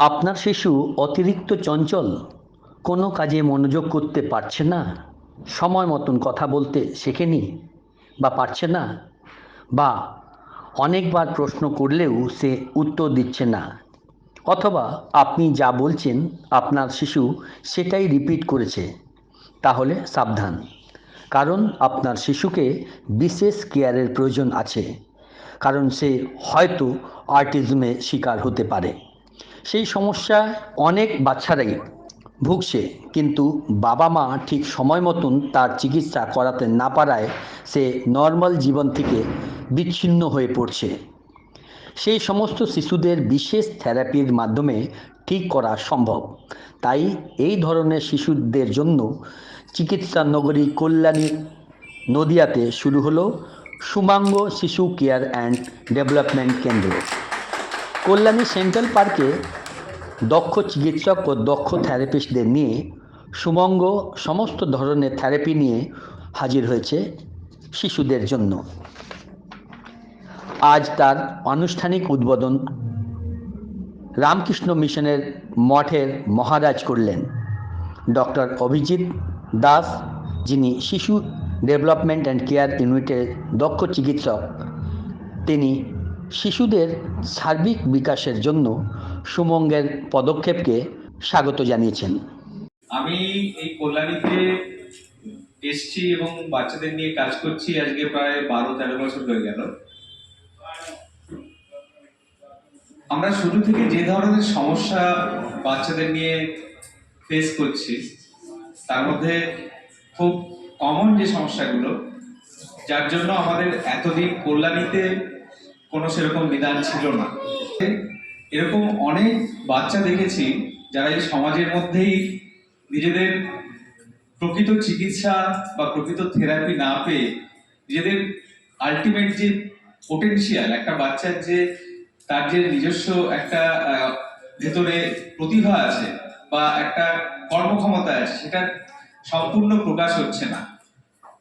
আপনার শিশু অতিরিক্ত চঞ্চল, কোনো কাজে মনোযোগ করতে পারছে না, সময় মতন কথা বলতে শেখেনি বা পারছে না, বা অনেকবার প্রশ্ন করলেও সে উত্তর দিচ্ছে না, অথবা আপনি যা বলছেন আপনার শিশু সেটাই রিপিট করেছে, তাহলে সাবধান, কারণ আপনার শিশুকে বিশেষ কেয়ারের প্রয়োজন আছে, কারণ সে হয়তো আর্টিজমে শিকার হতে পারে। সেই সমস্যা অনেক বাচ্চারাই ভুগছে। কিন্তু বাবা মা ঠিক সময় মতন তার চিকিৎসা করাতে না পারায় সে নর্মাল জীবন থেকে বিচ্ছিন্ন হয়ে পড়ছে। সেই সমস্ত শিশুদের বিশেষ থেরাপির মাধ্যমে ঠিক করা সম্ভব। তাই এই ধরনের শিশুদের জন্য চিকিৎসা নগরী কল্যাণী নদিয়াতে শুরু হলো সুমাঙ্গ শিশু কেয়ার অ্যান্ড ডেভেলপমেন্ট কেন্দ্র। কল্যাণী সেন্ট্রাল পার্কে দক্ষ চিকিৎসক ও দক্ষ থেরাপিস্টদের নিয়ে সুমঙ্গ সমস্ত ধরনের থেরাপি নিয়ে হাজির হয়েছে শিশুদের জন্য। আজ তার আনুষ্ঠানিক উদ্বোধন রামকৃষ্ণ মিশনের মঠের মহারাজ করলেন। ডক্টর অভিজিৎ দাস, যিনি শিশু ডেভেলপমেন্ট অ্যান্ড কেয়ার ইউনিটের দক্ষ চিকিৎসক, তিনি শিশুদের সার্বিক বিকাশের জন্য সুমঙ্গের পদক্ষেপকে স্বাগত জানিয়েছেন। আমি এই কল্যাণীতে এসছি এবং বাচ্চাদের নিয়ে কাজ করছি। আজকে প্রায় বারো, তেরো বছর হয়ে গেল। আমরা শুরু থেকে যে ধরনের সমস্যা বাচ্চাদের নিয়ে ফেস করছি, তার মধ্যে খুব কমন যে সমস্যাগুলো, যার জন্য আমাদের এতদিন কল্যাণীতে কোনো সেরকম বিধান ছিল না। এরকম অনেক বাচ্চা দেখেছি যারা এই সমাজের মধ্যেই নিজেদের প্রকৃত চিকিৎসা বা প্রকৃত থেরাপি না পেয়ে নিজেদের আলটিমেট যে পোটেনশিয়াল একটা বাচ্চার যে, তার যে নিজস্ব একটা ভেতরে প্রতিভা আছে বা একটা কর্মক্ষমতা আছে, সেটা সম্পূর্ণ প্রকাশ হচ্ছে না।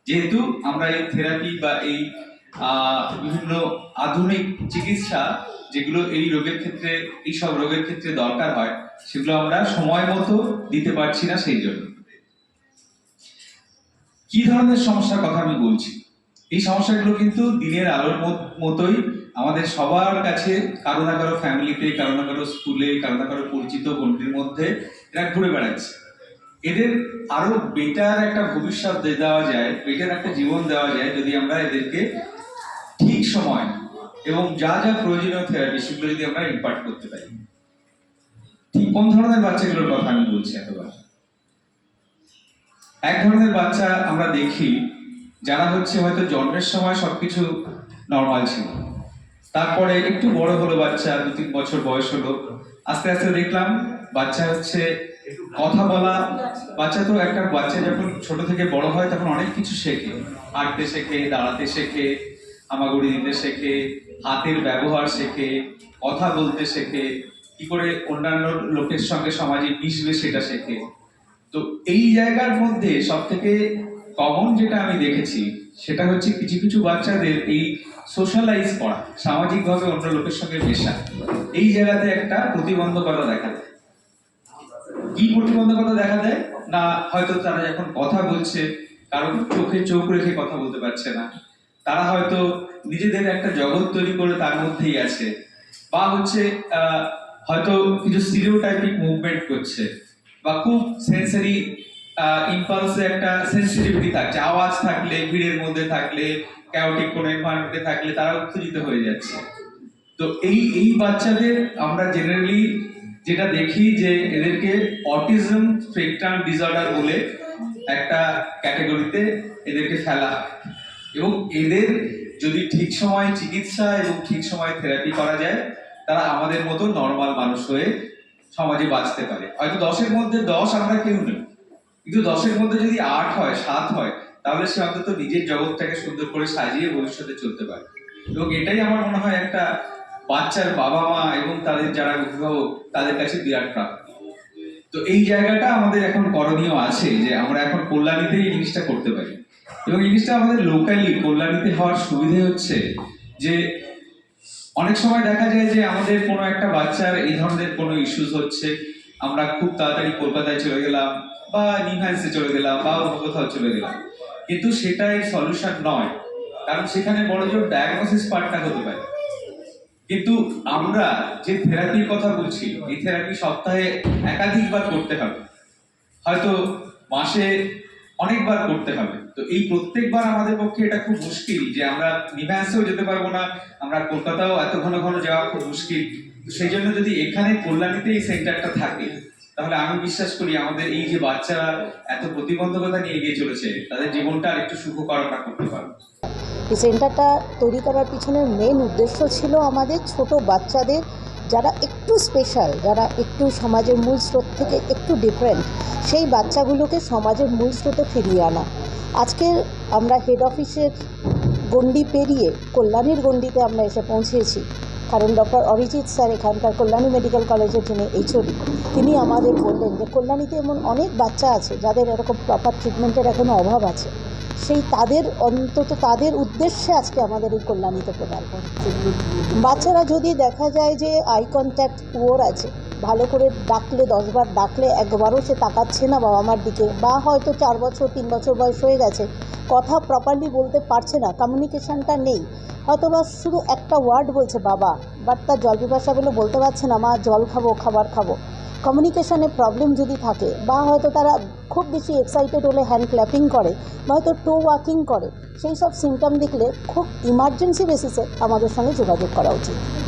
যেহেতু আমরা এই থেরাপি বা এই বিভিন্ন আধুনিক চিকিৎসা যেগুলো এই রোগের ক্ষেত্রে, এই সব রোগের ক্ষেত্রে দরকার হয়, সেগুলো আমরা সময় মতো দিতে পারছি না সেই জন্য। কি ধরনের সমস্যার কথা আমি বলছি? এই সমস্যাগুলো কিন্তু দিনের আলোর মতোই আমাদের সবার কাছে, কারও না কারও ফ্যামিলিতে কারও না কারও স্কুলে কারও না কারও পরিচিত বন্ধুর মধ্যে এরা ঘুরে বেড়াচ্ছে। এদের আরও বেটার একটা ভবিষ্যৎ দেওয়া যায় বেটার একটা জীবন দেওয়া যায় যদি আমরা এদেরকে ঠিক সময় এবং যা যা প্রয়োজনীয় থেরাপি সেগুলো যদি আমরা ইম্পার্ট করতে পারি। ঠিক কোন ধরনের বাচ্চাগুলোর কথা আমি বলছি এতবার? এক ধরনের বাচ্চা আমরা দেখি, যারা হচ্ছে হয়তো জন্মের সময় সবকিছু নর্মাল ছিল। তারপরে একটু বড় হলো বাচ্চা দু তিন বছর বয়স হলো, আস্তে আস্তে দেখলাম বাচ্চা হচ্ছে কথা বলা, বাচ্চা তো একটা বাচ্চা যখন ছোট থেকে বড় হয়, তখন অনেক কিছু শেখে। হাঁটতে শেখে, দাঁড়াতে শেখে হামাগুড়ি দিতে শেখে, হাতের ব্যবহার শেখে, কথা বলতে শেখে, কি করে অন্যান্য লোকের সঙ্গে সমাজে মিশবে সেটা শেখে। তো এই জায়গার মধ্যে সব থেকে কমন যেটা আমি দেখেছি, সেটা হচ্ছে কিছু কিছু বাচ্চাদের এই সোশ্যালাইজ করা, সামাজিকভাবে অন্য লোকের সঙ্গে মেশা। এই জায়গাতে একটা প্রতিবন্ধকতা দেখা দেয়। কি প্রতিবন্ধকতা দেখা দেয়? না, হয়তো তারা যখন কথা বলছে কারণ চোখে চোখ রেখে কথা বলতে পারছে না। তারা হয়তো নিজেদের একটা জগৎ তৈরি করে তার মধ্যেই আছে। বা হচ্ছে হয়তো কিছু স্টিরিওটাইপিক মুভমেন্ট করছে। বা খুব সেন্সারি ইম্পালসে একটা সেন্সিটিভিটি থাকছে। আওয়াজ থাকলে, ভিড়ের মধ্যে থাকলে ক্যাওটিক কোনো এনভায়রনমেন্টে থাকলে তারা উত্তেজিত হয়ে যাচ্ছে। তো এই এই বাচ্চাদের আমরা জেনারেলি যেটা দেখি যে এদেরকে অটিজম স্পেকট্রাম ডিসঅর্ডার বলে একটা ক্যাটাগরিতে এদেরকে ফেলা হয়। এবং এদের যদি ঠিক সময় চিকিৎসা এবং ঠিক সময় থেরাপি করা যায়, তারা আমাদের মতো নর্মাল মানুষ হয়ে সমাজে বাঁচতে পারে। হয়তো দশের মধ্যে দশ আমরা কেউ নেই। কিন্তু দশের মধ্যে যদি আট হয়, সাত হয়, তাহলে সে অন্তত নিজের জগৎটাকে সুন্দর করে সাজিয়ে ভবিষ্যতে চলতে পারে। এবং এটাই আমার মনে হয় একটা বাচ্চার বাবা মা এবং তাদের যারা অভিভাবক, তাদের কাছে বিরাট প্রাপ্তি। তো এই জায়গাটা আমাদের এখন করণীয় আছে যে আমরা এখন কল্যাণীতে এই জিনিসটা করতে পারি। এবং এই জিনিসটা আমাদের লোকালি কল্যাণীতে হওয়ার সুবিধে হচ্ছে যে অনেক সময় দেখা যায় যে আমাদের কোনো একটা বাচ্চার এই ধরনের কোনো ইস্যুস হচ্ছে। আমরা খুব তাড়াতাড়ি কলকাতায় চলে গেলাম বা নিভান্সে চলে গেলাম বা অন্য কোথাও চলে গেলাম। কিন্তু সেটা এর সলিউশন নয়। কারণ সেখানে বড় জোর ডায়াগনোসিস পার্টটা হতে পারে। কিন্তু আমরা যে থেরাপির কথা বলছি, এই থেরাপি সপ্তাহে একাধিকবার করতে হবে। হয়তো মাসে অনেকবার করতে হবে। তো এই প্রত্যেকবার আমাদের পক্ষে এটা খুব মুশকিল যে আমরা নিভান্সেও যেতে পারব না, আমরা কলকাতাও এত ঘন ঘন যাওয়া খুব মুশকিল। সেই জন্য যদি এখানে কল্যাণীতে এই সেন্টারটা থাকে, তাহলে আমি বিশ্বাস করি আমাদের এই যে বাচ্চারা এত প্রতিবন্ধকতা নিয়ে এগিয়ে চলেছে, তাদের জীবনটা আর একটু সুখকর আমরা করতে পারব। এই সেন্টারটা তৈরি করার পিছনের মেন উদ্দেশ্য ছিল আমাদের ছোট বাচ্চাদের যারা একটু স্পেশাল যারা একটু সমাজের মূল স্রোত থেকে একটু ডিফারেন্ট সেই বাচ্চাগুলোকে সমাজের মূল স্রোতে ফিরিয়ে আনা। আজকে আমরা হেড অফিসের গণ্ডি পেরিয়ে কল্যাণীর গণ্ডিতে আমরা এসে পৌঁছেছি, কারণ ডক্টর অরিজিৎ স্যার এখানকার কল্যাণী মেডিকেল কলেজের যিনি এইচওডি তিনি আমাদের বললেন যে কল্যাণীতে এমন অনেক বাচ্চা আছে যাদের এরকম প্রপার ট্রিটমেন্টের এখনও অভাব আছে। সেই তাদের, অন্তত তাদের উদ্দেশ্যে আজকে আমাদের এই কল্যাণীতে পদার্পণ বাচ্চারা যদি দেখা যায় যে আই কন্ট্যাক্ট পুয়োর আছে, ভালো করে ডাকলে, দশবার ডাকলে একবারও সে তাকাচ্ছে না বাবা মার দিকে, বা হয়তো চার বছর, তিন বছর বয়স হয়ে গেছে, কথা প্রপারলি বলতে পারছে না কমিউনিকেশানটা নেই। হয়তো বা শুধু একটা ওয়ার্ড বলছে, বাবা বাট তার জল পিপাসা বলে বলতে পারছে না, মা, জল খাব, খাবার খাব। কমিউনিকেশনে প্রবলেম যদি থাকে, বা হয়তো তারা খুব বেশি এক্সাইটেড হলে হ্যান্ড ক্ল্যাপিং করে, বা হয়তো টো ওয়াকিং করে, সেই সব সিমটম দেখলে খুব ইমার্জেন্সি বেসিসে আমাদের সঙ্গে যোগাযোগ করা উচিত।